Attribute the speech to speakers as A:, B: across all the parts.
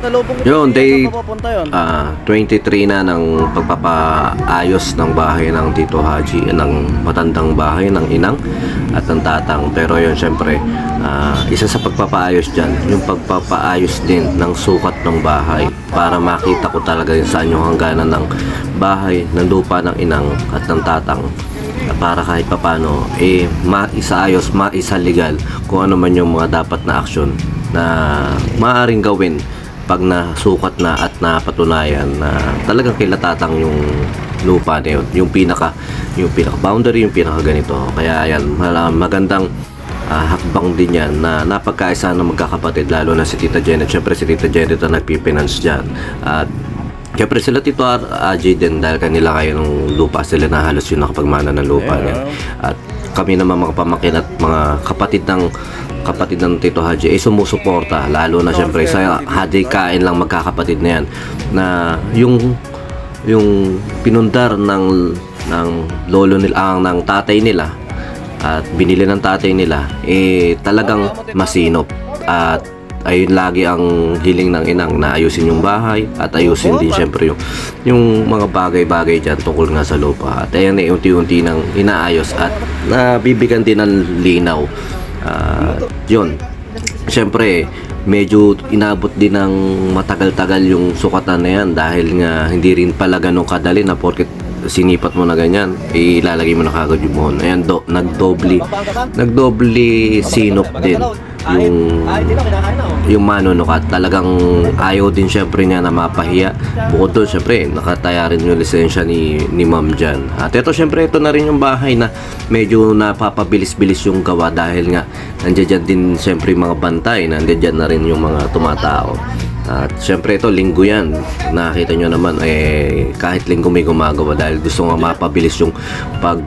A: Talubong
B: Yun,
A: papunta yun?
B: Ah, 23 na ng pagpapaayos ng bahay ng Tito Haji, ng matandang bahay ng inang at ng tatang. Pero yun, syempre, ah, isa sa pagpapaayos dyan, yung pagpapaayos din ng sukat ng bahay para makita ko talaga yung saan yung hangganan ng bahay, ng lupa ng inang at ng tatang para kahit papano eh maisaayos, maisaligal kung ano man yung mga dapat na aksyon na maaaring gawin pag nasukat na at napatunayan na talagang kilatatang yung lupa na yun, yung pinaka yung pinaka boundary, yung pinaka ganito. Kaya yan, magandang ah, hakbang din yan na napagkaisa ng magkakapatid lalo na si Tita Janet. Syempre si Tita Janet ang nagpipinance dyan. At Siyempre sila Tito AJ din dahil kanila kayo ng lupa sila na halos yung nakapagmana ng lupa
A: Yeah.
B: niya. At kami naman mga pamakin at mga kapatid ng kapatid ng Tito Haji ay sumusuporta lalo na siyempre sa Haji kain lang magkakapatid na yan. Na yung yung pinundar ng ng lolo nila ang ng tatay nila at binili ng tatay nila eh talagang masinop. At ayun lagi ang hiling ng inang na ayusin yung bahay at ayusin din syempre yung yung mga bagay-bagay dyan tungkol nga sa lupa. At ayan eh unti-unti nang inaayos at nabibigyan din ng linaw at yun syempre medyo inabot din ng matagal-tagal yung sukatan na yan dahil nga hindi rin pala ganun kadali na porket sinipat mo na ganyan, ilalagay mo na kagad yung buhon. Ayan, do, nagdobli, nagdobli sinop din yung yung manunukat talagang ayaw din syempre niya na mapahiya. Bukod doon syempre nakataya rin yung lisensya ni, ni ma'am dyan. At ito syempre ito na rin yung bahay na medyo napapabilis-bilis yung gawa dahil nga nandiyan dyan din syempre mga bantay nandiyan na rin yung mga tumatao. At syempre ito linggo yan. Nakita nyo naman eh kahit linggo may gumagawa dahil gusto nga mapabilis yung pag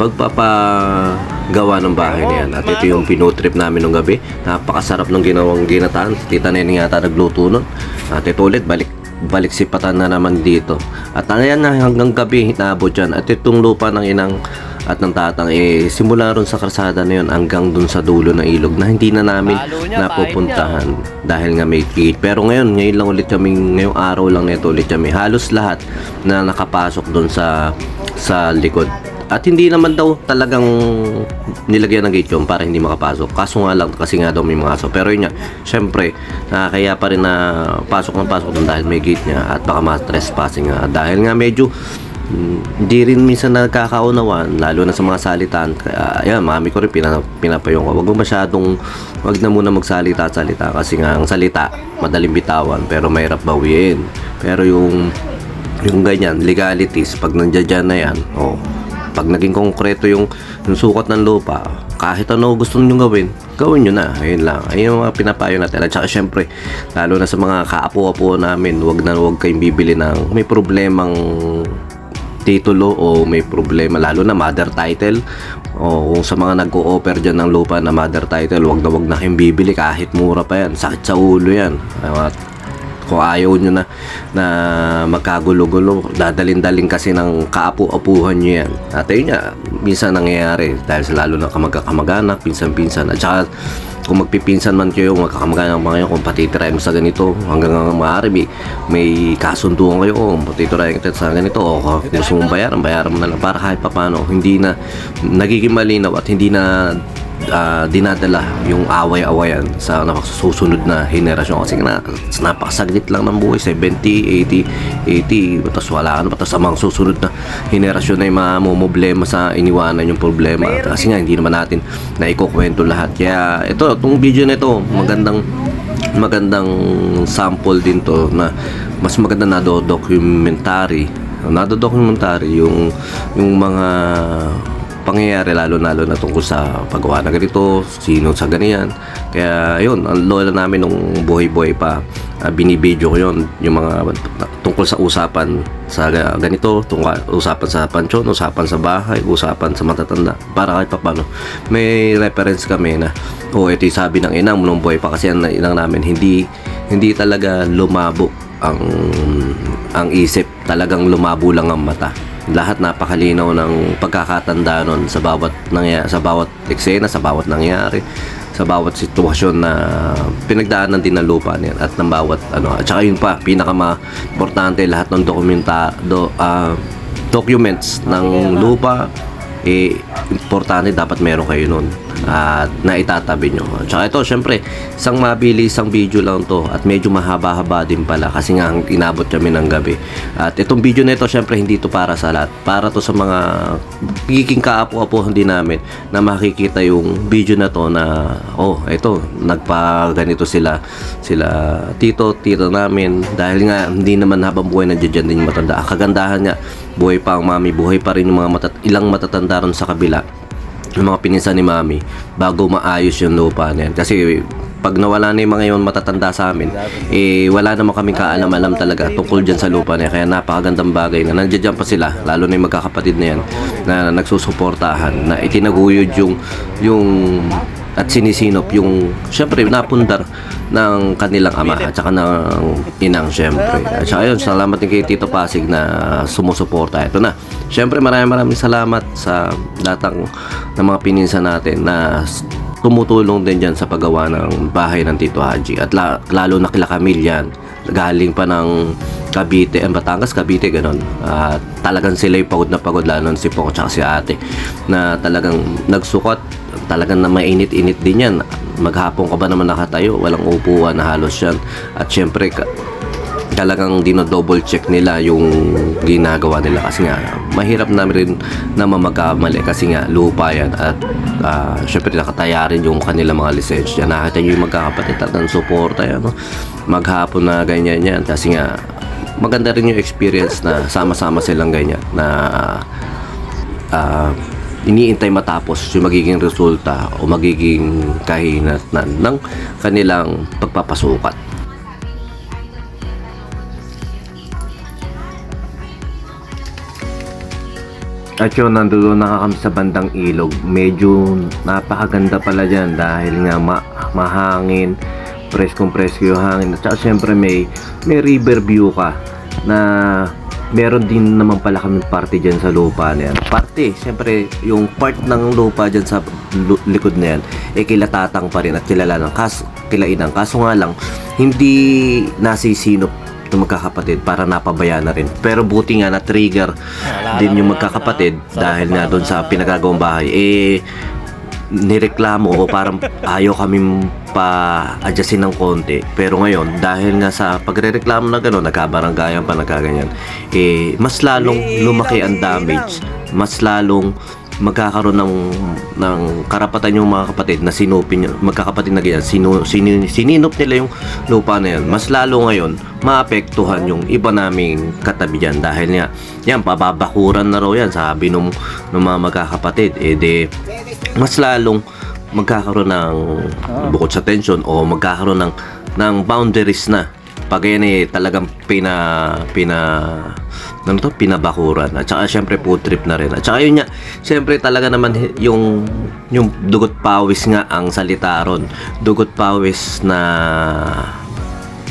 B: pagpapagawa ng bahay na yan. At ito yung pinutrip namin nung gabi. Napakasarap ng ginawang ginataan. Tita Neneng yata nagluto nun. At ito ulit, balik balik sipatan na naman dito. At ayan na hanggang gabi hinabot dyan. At itong lupa ng inang at ng tatang eh simula ron sa karsada na yun hanggang dun sa dulo ng ilog na hindi na namin
A: niya,
B: napupuntahan dahil nga may gate. Pero ngayon, ngayon lang ulit kami, ngayong araw lang nito ulit kami. Halos lahat na nakapasok doon sa sa likod. At hindi naman daw talagang nilagyan ng gate yun para hindi makapasok. Kaso nga lang, kasi nga daw may mga aso. Pero yun nga, syempre, nakakaya pa rin na pasok ng pasok doon dahil may gate niya at baka ma-trespassing nga. Dahil nga medyo mm, hindi rin minsan nagkakaunawan lalo na sa mga salitan kaya ayan mami ko rin pina, pinapayong ko wag mo masyadong wag na muna magsalita salita kasi nga ang salita madaling bitawan pero mahirap bawiin pero yung yung ganyan legalities pag nandiyan na yan oh pag naging konkreto yung, yung sukat ng lupa kahit ano gusto nyo gawin gawin nyo na. Ayun lang. Ayun yung mga pinapayo natin. At saka syempre lalo na sa mga kaapo-apo namin wag na wag kayong bibili ng may problemang titulo o may problema lalo na mother title. O kung sa mga nag-o-offer dyan ng lupa na mother title wag na wag na kayong bibili kahit mura pa yan. Sakit sa ulo yan. At kung ayaw nyo na na magkagulo-gulo dadalin-dalin kasi ng kaapu-apuhan nyo yan. At ayun nga minsan nangyayari dahil sa lalo na kamag-kamag-anak pinsan-pinsan at saka kung magpipinsan man kayo magkakamag-anak mga yun kung patitirahin mo sa ganito hanggang maaari may, may kasunduan kayo kung patitirahin kita sa ganito o gusto mong bayaran bayaran mo na lang. Para kahit papano hindi na nagiging malinaw at hindi na ah, dinadala yung away-awayan sa susunod na henerasyon kasi na napakasaglit lang ng buhay 70, 80, 80 tapos wala ka na tapos ang mga susunod na henerasyon na yung mamumblema sa iniwanan yung problema. Kasi nga hindi naman natin na ikukwento lahat. Kaya ito, itong video na ito magandang magandang sample din to na mas maganda na do documentary. Na do documentary yung yung mga pangyayari lalo lalo na tungkol sa paggawa na ganito, sino sa ganyan. Kaya yun, ang lola namin nung buhay-buhay pa, uh, binibidyo ko yun, yung mga tungkol sa usapan sa ga- ganito, tungkol usapan sa pansyon, usapan sa bahay, usapan sa matatanda. Para kahit papano, may reference kami na, oh, ito yung sabi ng inang nung buhay pa kasi ang inang namin, hindi, hindi talaga lumabo ang ang isip talagang lumabo lang ang mata lahat napakalinaw ng pagkakatanda nun sa bawat nangya, sa bawat eksena, sa bawat nangyari, sa bawat sitwasyon na pinagdaanan din ng lupa niyan at ng bawat ano. At saka yun pa pinaka importante lahat ng dokumenta do, ah, documents ng lupa eh, importante dapat meron kayo nun at naitatabi nyo. Tsaka ito, syempre, isang mabili, isang video lang to at medyo mahaba-haba din pala kasi nga inabot kami ng gabi. At itong video na ito, syempre, hindi to para sa lahat. Para to sa mga giging kaapo-apuhan din namin na makikita yung video na to na, oh, ito, nagpa ganito sila, sila tito, tito namin dahil nga hindi naman habang buhay nandiyan din matanda. Kagandahan nga, buhay pa ang mami, buhay pa rin yung mga matat ilang matatanda ron sa kabila yung mga pinsan ni mami bago maayos yung lupa na yan. Kasi pag nawala na yung mga yun matatanda sa amin, eh wala naman kaming kaalam-alam talaga tungkol dyan sa lupa na yan. Kaya napakagandang bagay na nandiyan dyan pa sila, lalo na yung magkakapatid na yan na nagsusuportahan, na itinaguyod yung yung at sinisinop yung syempre napundar ng kanilang ama at saka ng inang syempre. At saka yun, salamat din kay Tito Pasig na sumusuporta. Ito na. Syempre maraming maraming salamat sa datang ng mga pininsa natin na tumutulong din dyan sa paggawa ng bahay ng Tito Haji. At la- lalo na kila Camille yan. Galing pa ng Cavite, eh, Batangas, Cavite, ganun. At talagang sila yung pagod na pagod, lalo si Poco at si ate, na talagang nagsukot, talagang na mainit-init din yan. Maghapon ka ba naman nakatayo, walang upuan na halos yan. At syempre, talagang dino-double check nila yung ginagawa nila kasi nga mahirap na rin na magkamali kasi nga lupa yan at uh, syempre nakataya rin yung kanilang mga lisensya nakita nyo yung magkakapatid talagang suporta yan no? maghapon na ganyan yan kasi nga maganda rin yung experience na sama-sama silang ganyan na ah, iniintay matapos yung magiging resulta o magiging kahinatnan ng kanilang pagpapasukat. At yun, nandoon na kami sa bandang ilog. Medyo napakaganda pala dyan dahil nga ma- mahangin, preskong presko yung hangin. At saka syempre may, may river view ka na meron din naman pala kami party dyan sa lupa na yan. Party, syempre yung part ng lupa dyan sa likod na yan, eh kila tatang pa rin at kilala ng kas, kila inang. Kaso nga lang, hindi nasisinop ng magkakapatid para napabayaan na rin. Pero buti nga na trigger din yung magkakapatid dahil nga doon sa pinagagawang bahay eh nireklamo o parang ayaw kami pa-adjustin ng konti. Pero ngayon, dahil nga sa pagre-reklamo na gano'n, nagkabaranggayan pa, nagkaganyan, eh, mas lalong lumaki ang damage. Mas lalong magkakaroon ng, ng karapatan yung mga kapatid na sinupin magkakapatid na ganyan, sinu, sinu, sininop nila yung lupa na yan. Mas lalo ngayon, maapektuhan yung iba naming katabi dyan dahil nga, yan, pababakuran na raw yan, sabi nung, nung mga magkakapatid. Eh, de, mas lalong magkakaroon ng bukod sa tension o magkakaroon ng ng boundaries na pag yan eh talagang pina pina ano to? Pinabakuran. At saka syempre food trip na rin. At saka yun nga syempre talaga naman yung yung dugot pawis nga ang salita ron. Dugot pawis na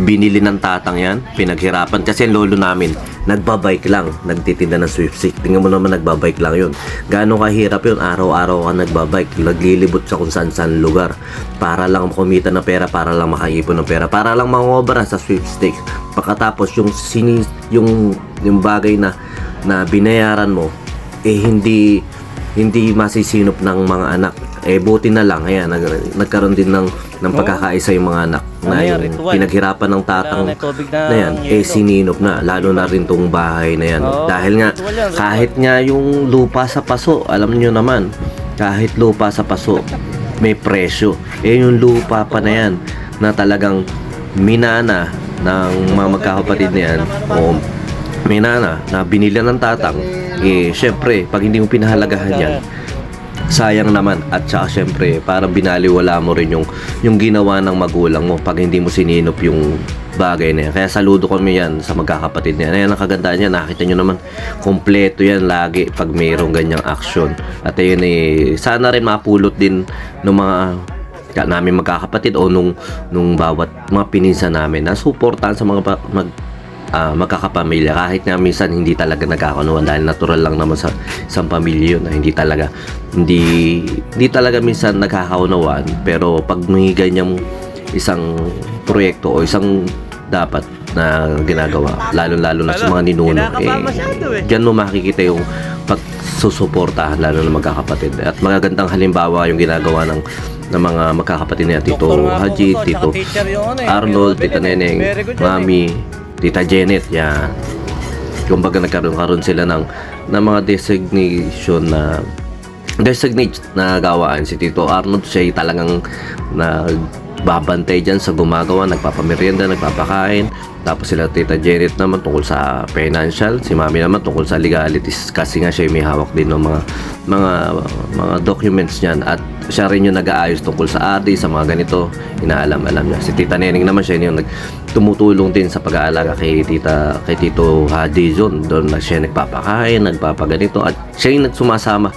B: binili ng tatang yan, pinaghirapan. Kasi ang lolo namin, nagbabike lang, nagtitinda ng swift stick. Tingnan mo naman, nagbabike lang yun. Gaano kahirap yun, araw-araw ka nagbabike, naglilibot sa kung saan-saan lugar. Para lang kumita ng pera, para lang makaipon ng pera, para lang mangobra sa swift stick. Pagkatapos, yung, sini, yung, yung bagay na, na binayaran mo, eh hindi hindi masisinop ng mga anak. Eh buti na lang, ayan, nag, nagkaroon din ng ng pagkakaisa yung mga anak na
A: Ano yan,
B: yung
A: ritual?
B: pinaghirapan ng tatang
A: tubig na
B: na yan, eh sininop na, lalo na rin tong bahay na yan.
A: Oo,
B: Dahil nga,
A: ritual yan, ritual.
B: kahit nga yung lupa sa paso, alam nyo naman, kahit lupa sa paso, may presyo. Eh yung lupa pa na yan, na talagang minana ng mga magkakapatid na yan, o minana na binili ng tatang, eh syempre, pag hindi mo pinahalagahan yan, sayang naman at saka syempre parang binaliwala mo rin yung yung ginawa ng magulang mo pag hindi mo sininop yung bagay na yan. Kaya saludo kami yan sa magkakapatid niya. Ayan ang kagandaan niya. Nakita nyo naman, kompleto yan lagi pag mayroong ganyang action. At ayun eh, sana rin mapulot din ng mga ka namin magkakapatid o nung nung bawat mga pininsa namin na suportahan sa mga mag ah, magkakapamilya kahit nga minsan hindi talaga nagkakanuan dahil natural lang naman sa isang pamilya yun na hindi talaga hindi hindi talaga minsan nagkakaunawaan pero pag may ganyang isang proyekto o isang dapat na ginagawa lalo-lalo na sa mga ninuno
A: masyado eh.
B: Diyan mo makikita yung pagsusuporta lalo na magkakapatid. At magagandang halimbawa yung ginagawa ng ng mga magkakapatid niya Tito Haji, Tito
A: ano eh,
B: Arnold, Tita
A: Benedict.
B: Neneng,
A: eh.
B: Mami, Tita Janet, yan. Kumbaga nagkaroon-karoon sila ng, ng mga designation na designate na gawaan si Tito Arnold. Siya talagang nagbabantay dyan sa gumagawa nagpapamerienda, nagpapakain. Tapos sila Tita Janet naman tungkol sa financial si Mami naman tungkol sa legalities. Kasi nga siya ay may hawak din ng mga mga mga documents niyan. At siya rin yung nag-aayos tungkol sa ADI sa mga ganito. Inaalam-alam niya. Si Tita Neneng naman siya yung tumutulong din sa pag-aalaga kay Tita kay Tito Hadi John. Doon na siya nagpapakain nagpapaganito at siya yung nagsumasama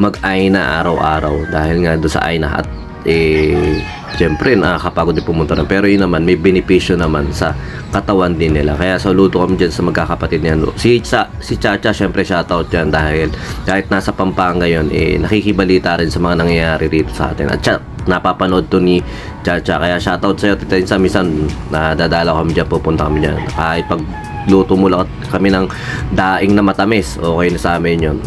B: mag-aina araw-araw. Dahil nga doon sa aina at eh Siyempre, nakakapagod din pumunta rin. Pero yun naman, may benepisyo naman sa katawan din nila. Kaya saludo kami dyan sa magkakapatid niyan. Si, Cha, si Chacha, syempre shoutout dyan dahil kahit nasa Pampanga yun, eh, nakikibalita rin sa mga nangyayari dito sa atin. At siya, napapanood to ni Chacha. Kaya shoutout sa'yo, Tita Insa. Minsan, nadadala kami dyan, pupunta kami dyan. Kahit pag luto mo lang kami ng daing na matamis, okay na sa amin yun.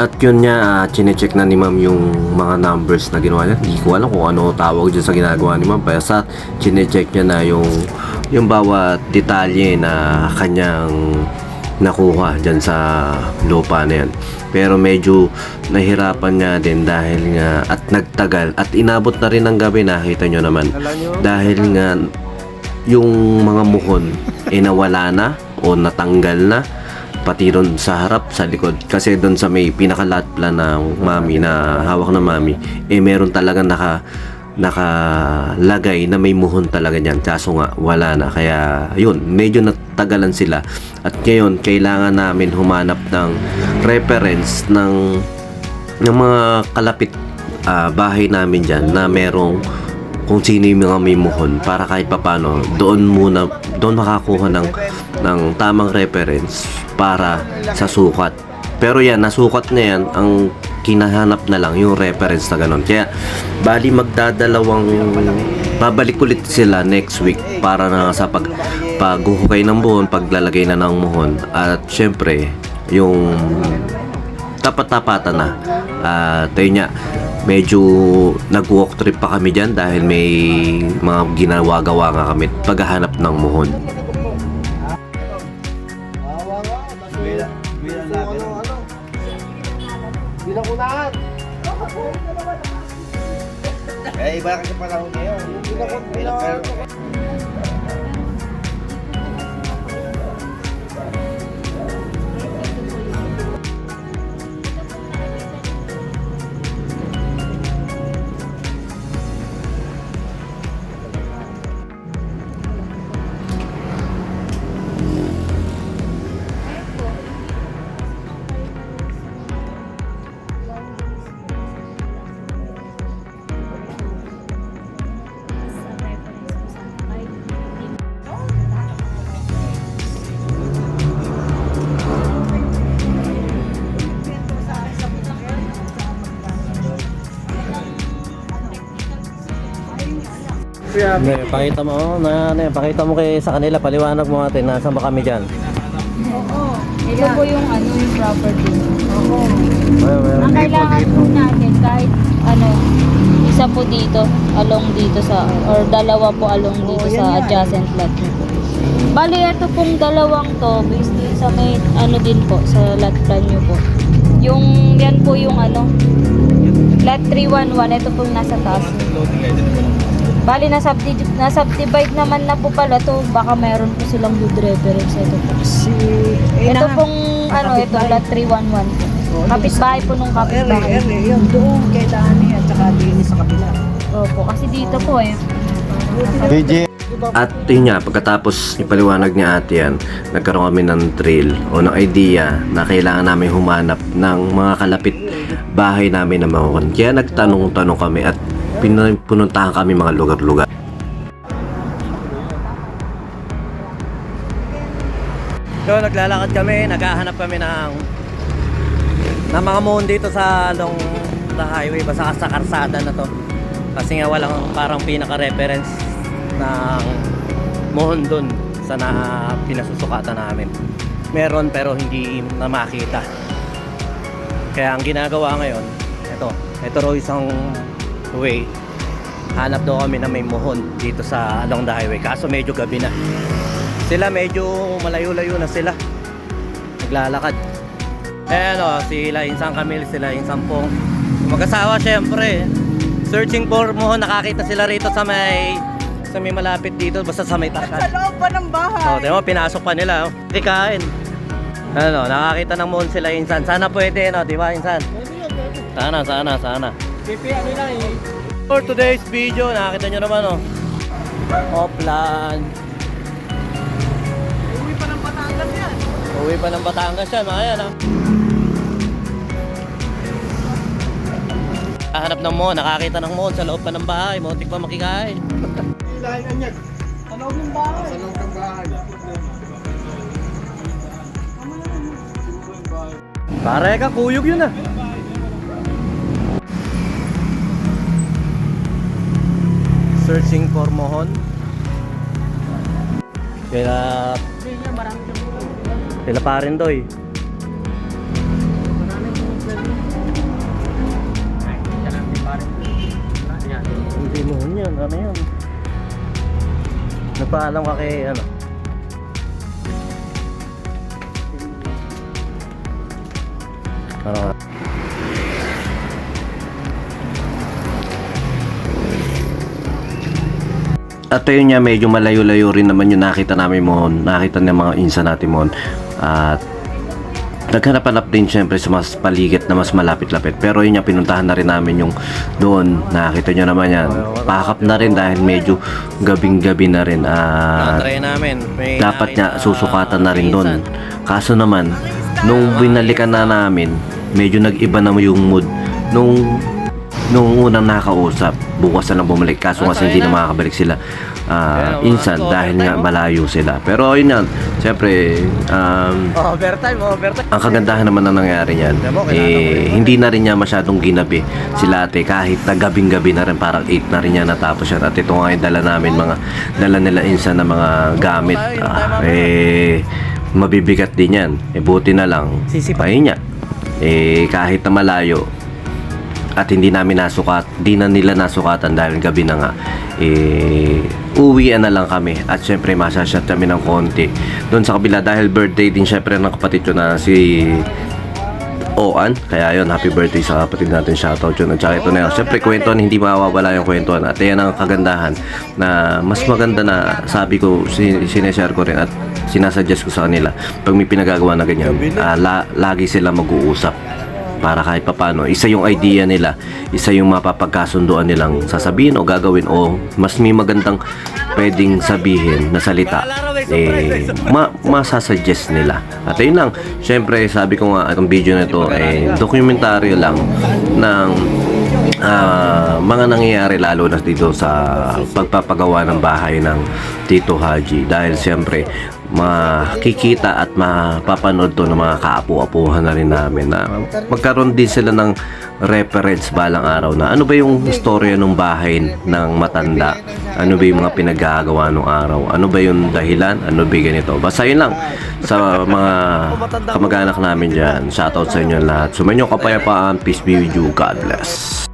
B: At yun niya, uh, chinecheck na ni ma'am yung mga numbers na ginawa niya. Hindi ko alam kung ano tawag dyan sa ginagawa ni ma'am. Basta chinecheck niya na yung, yung bawat detalye na kanyang nakuha dyan sa lupa na yan. Pero medyo nahirapan niya din dahil nga at nagtagal at inabot na rin ng gabi nakita nyo naman. Dahil nga yung mga muhon eh nawala na o natanggal na pati ron sa harap, sa likod. Kasi doon sa may pinakalat plan ng mami na hawak ng mami, eh meron talaga naka nakalagay na may muhon talaga niyan. Kaso nga, wala na. Kaya, yun, medyo natagalan sila. At ngayon, kailangan namin humanap ng reference ng ng mga kalapit ah, bahay namin dyan na merong kung sino yung mga may muhon para kahit papano doon muna doon makakuha ng ng tamang reference para sa sukat pero yan nasukat na yan ang kinahanap na lang yung reference na ganun kaya bali magdadalawang babalik ulit sila next week para na sa pag paghuhukay ng buhon paglalagay na ng muhon at syempre yung tapat-tapatan na. At ayun nga, medyo nag-walk trip pa kami dyan dahil may mga ginawa-gawa nga kami paghahanap ng muhon.
C: Eh, iba kasi panahon ngayon. Bilang unahan.
B: Ne, pakita mo, oh, na, ne, pakita mo kay sa kanila, paliwanag mo natin, nasa ba kami dyan?
D: Oo. Ito po yung ano yung property. Oo.
B: Ayun, ayun.
D: Ang kailangan po natin kahit ano isa po dito along dito sa or dalawa po along dito sa adjacent lot niyo po. Bali ito pong dalawang to based din sa may ano din po sa lot plan niyo po. Yung yan po yung ano lot 311 ito pong nasa taas. Bali na subdivide, na subdivide naman na po pala to baka meron po silang good reference ito po.
E: Si
D: Ito pong ano, ito lot 311 po. Kapitbahay po nung
A: Ere,
D: kapitbahay.
A: ere, yun doon kay Dani at saka din sa kabila.
D: Opo, kasi dito po eh.
C: DJ.
B: At yun nga, pagkatapos ipaliwanag ni ate yan, nagkaroon kami ng trail o ng idea na kailangan namin humanap ng mga kalapit bahay namin na mahukon. Kaya nagtanong-tanong kami at pinuntahan kami mga lugar-lugar. So naglalakad kami, naghahanap kami ng ng mga mohon dito sa long the highway basta sa karsada na to. Kasi nga walang parang pinaka-reference ng mohon doon sa na pinasusukatan namin. Meron pero hindi na makita. Kaya ang ginagawa ngayon, ito, ito raw isang way. Hanap daw kami na may mohon dito sa along the highway. Kaso medyo gabi na. Sila medyo malayo-layo na sila. Naglalakad. Eh ano, sila Insang Camille, sila Insang Pong. Mag-asawa syempre. Searching for mohon, nakakita sila rito sa may sa may malapit dito, basta sa may takas.
A: loob pa ng bahay.
B: Oh, di mo, pinasok pa nila. Oh. Hindi kain. Ano, nakakita ng mohon sila Insan. Sana pwede, no? Di ba, Insan? Sana, sana, sana. For today's video, nakakita nyo naman, oh. Oplan.
A: Uwi pa ng Batangas yan.
B: Uwi pa ng Batangas yan, mga yan, ah. Hahanap ng mohon, nakakita ng mohon sa loob pa ng bahay. Muntik pa makikain.
A: Sa loob ng bahay.
B: Pare ka, kuyog yun ah. Searching for mohon. Kaya... Kaya pa rin doy. Hindi mohon yan, ano yan? Nagpaalam ka kay ano? Ano? At ayun niya, medyo malayo-layo rin naman yung nakita namin mo, nakita ng mga insa natin mo. At naghanap-hanap din syempre sa mas paligid na mas malapit-lapit. Pero yun nga, pinuntahan na rin namin yung doon. Nakita nyo naman yan. Pakap na rin dahil medyo gabing-gabi na rin. At dapat nga susukatan na rin doon. Kaso naman, nung binalikan na namin, medyo nag-iba na yung mood. Nung nung unang nakausap, bukas na lang bumalik. Kaso
E: Ah,
B: kasi hindi na makakabalik sila ah,
E: Kaya,
B: insan dahil nga
E: oh.
B: malayo sila. Pero ayun yan, siyempre, um,
E: Overtime, overtime.
B: ang kagandahan naman na nangyari niyan, eh, hindi na rin niya masyadong ginabi sila ate kahit na gabing-gabi na rin parang 8 na rin niya natapos yan at ito nga yung dala namin mga dala nila insan na mga gamit Ah, eh mabibigat din yan eh buti na lang
E: Sisipain.
B: pahin niya eh kahit na malayo at hindi namin nasukat, di na nila nasukatan dahil gabi na nga. Eh, uwian na lang kami at syempre masashot kami ng konti. Doon sa kabila dahil birthday din syempre ng kapatid ko na si Oan. Kaya yun, happy birthday sa kapatid natin. Shoutout yun. At saka ito na yun. Siyempre, kwentuhan, hindi mawawala yung kwentuhan. At yan ang kagandahan na mas maganda na sabi ko, sin- sineshare ko rin at sinasuggest ko sa kanila. Pag may pinagagawa na ganyan, ah, la- lagi sila mag-uusap para kahit papano isa yung idea nila isa yung mapapagkasunduan nilang sasabihin o gagawin o mas may magandang pwedeng sabihin na salita eh ma masasuggest nila. At ayun lang syempre sabi ko nga itong video na to eh dokumentaryo lang ng ah, mga nangyayari lalo na dito sa pagpapagawa ng bahay ng Tito Haji. Dahil siyempre makikita at mapapanood to ng mga kaapu-apuhan na rin namin na magkaroon din sila ng reference balang araw na ano ba yung istorya ng bahay ng matanda? Ano ba yung mga pinagagawa ng araw? Ano ba yung dahilan? Ano ba ganito? Basta yun lang. Sa mga kamag-anak namin dyan shoutout sa inyo lahat. Sumainyo kapayapaan peace be with you. God bless